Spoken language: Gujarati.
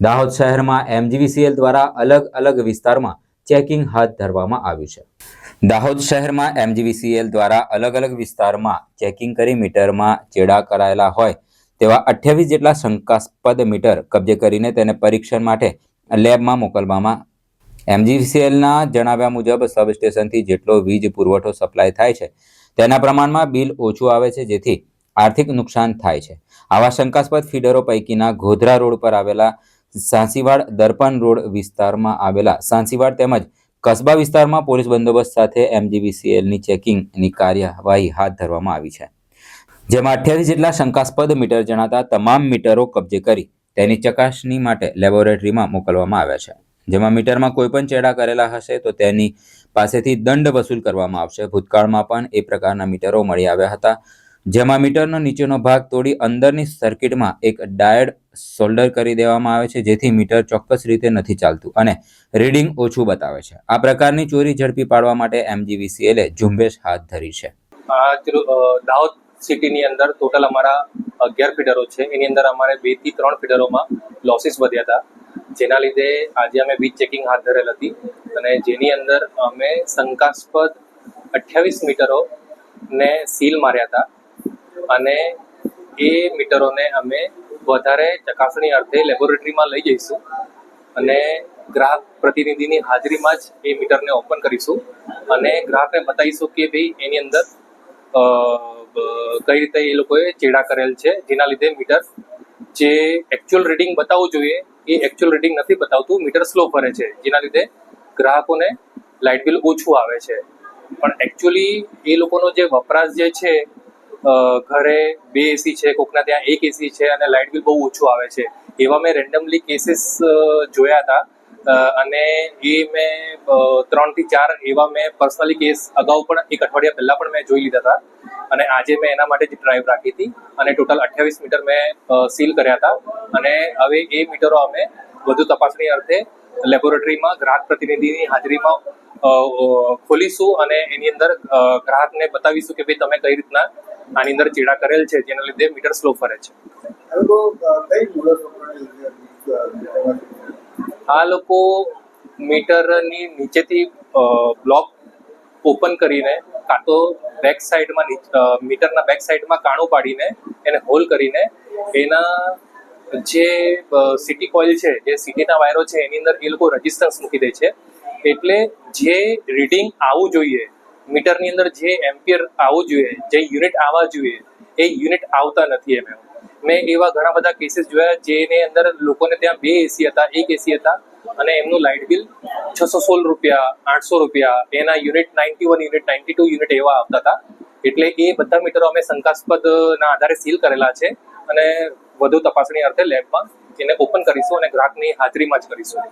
દાહોદ શહેરમાં એમજીવીસીએલ દ્વારા અલગ અલગ વિસ્તારમાં ચેકિંગ હાથ ધરવામાં આવ્યું છે. દાહોદ શહેરમાં એમજીવીસીએલ દ્વારા અલગ અલગ વિસ્તારમાં ચેકિંગ કરી મીટરમાં ચેડા કરાયેલા હોય તેવા અઠ્યાવીસ જેટલા શંકાસ્પદ મીટર કબજે કરીને તેને પરીક્ષણ માટે લેબમાં મોકલવામાં એમજીવીસીએલના જણાવ્યા મુજબ સબસ્ટેશનથી જેટલો વીજ પુરવઠો સપ્લાય થાય છે તેના પ્રમાણમાં બિલ ઓછું આવે છે જેથી આર્થિક નુકસાન થાય છે. આવા શંકાસ્પદ ફીડરો પૈકીના ગોધરા રોડ પર આવેલા સાંસીવાડ દર્પણ રોડ વિસ્તારમાં આવેલા સાંસીવાડ તેમજ કસ્બા વિસ્તારમાં પોલીસ બંદોબસ્ત સાથે એમજીવીસીએલની ચેકિંગની કાર્યવાહી હાથ ધરવામાં આવી છે. જેમાં અઠ્યાવીસ જેટલા શંકાસ્પદ મીટર જણાતા તમામ મીટરો કબજે કરી તેની ચકાસણી માટે લેબોરેટરીમાં મોકલવામાં આવ્યા છે. જેમાં મીટરમાં કોઈ પણ ચેડા કરેલા હશે તો તેની પાસેથી દંડ વસૂલ કરવામાં આવશે. ભૂતકાળમાં પણ એ પ્રકારના મીટરો મળી આવ્યા હતા. જેમાં મીટરનો નીચેનો ભાગ તોડી અંદરની સર્કિટમાં એક ડાયડ સોલ્ડર કરી દેવામાં આવે છે, જેથી મીટર ચોક્કસ રીતે નથી ચાલતું અને રીડિંગ ઓછું બતાવે છે. આ પ્રકારની ચોરી ઝડપી પાડવા માટે એમજીવીસીએલે ઝુંબેશ હાથ ધરી છે. દાહોદ સિટીની અંદર ટોટલ અમારા અગિયાર ફીડરો છે. એની અંદર અમારે બેથી ત્રણ ફીડરોમાં લોસીસ વધ્યા હતા. જેના લીધે આજે અમે વીજ ચેકિંગ હાથ ધરેલ હતી અને જેની અંદર અમે શંકાસ્પદ અઠ્યાવીસ મીટરો ને સીલ માર્યા હતા. અને એ મીટરોને અમે વધારે ચકાસણી અર્થે લેબોરેટરીમાં લઈ જઈશું અને ગ્રાહક પ્રતિનિધિની હાજરીમાં જ એ મીટરને ઓપન કરીશું અને ગ્રાહકને બતાવીશું કે ભાઈ એની અંદર કઈ રીતે એ લોકોએ ચેડા કરેલ છે, જેના લીધે મીટર જે એકચ્યુઅલ રીડિંગ બતાવવું જોઈએ એ એકચ્યુઅલ રીડિંગ નથી બતાવતું, મીટર સ્લો ફરે છે, જેના લીધે ગ્રાહકોને લાઇટ બિલ ઓછું આવે છે. પણ એકચ્યુઅલી એ લોકોનો જે વપરાશ જે છે ઘરે બે એસી છે, કોકના ત્યાં એક એસી છે અને લાઇટ બિલ બહુ ઓછું આવે છે. એવા મેં રેન્ડમલી કેસીસ જોયા હતા. અને એ મેં ત્રણથી ચાર એવા મેં પર્સનલી કેસ અગાઉ પણ એક અઠવાડિયા પહેલા પણ મેં જોઈ લીધા હતા. અને આજે મેં એના માટે જ ડ્રાઈવ રાખી હતી અને ટોટલ અઠ્યાવીસ મીટર મેં સીલ કર્યા હતા. અને હવે એ મીટરો અમે વધુ તપાસણી અર્થે લેબોરેટરીમાં ગ્રાહક પ્રતિનિધિની હાજરીમાં ખોલીશું અને એની અંદર ગ્રાહકને બતાવીશું કે ભાઈ તમે કઈ રીતના આની અંદર ચેડા કરેલ છે જેના લીધે મીટર સ્લો ફરે છે. આ લોકો મીટરની નીચેથી બ્લોક ઓપન કરીને કાં તો બેક સાઈડમાં મીટરના બેક સાઈડમાં કાણું પાડીને એને હોલ કરીને એના જે સિટી કોઇલ છે જે સિટીના વાયરો છે એની અંદર એ લોકો રજિસ્ટન્સ મૂકી દે છે. એટલે જે રીડિંગ આવવું જોઈએ મીટરની અંદર જે એમ્પિયર આવવું જોઈએ, જે યુનિટ આવવા જોઈએ, એ યુનિટ આવતા નથી એમ મેં એવા ઘણા બધા કેસીસ જોયા જેની અંદર લોકોને ત્યાં બે એસી હતા, એક એસી હતા અને એમનું લાઇટ બિલ છસો સોળ રૂપિયા, આઠસો રૂપિયા, એના unit ninety one unit ninety two unit એવા આવતા હતા. એટલે એ બધા મીટરો અમે શંકાસ્પદ ના આધારે સીલ કરેલા છે અને વધુ તપાસણી અર્થે લેબમાં એને ઓપન કરીશું અને ગ્રાહકની હાજરીમાં જ કરીશું.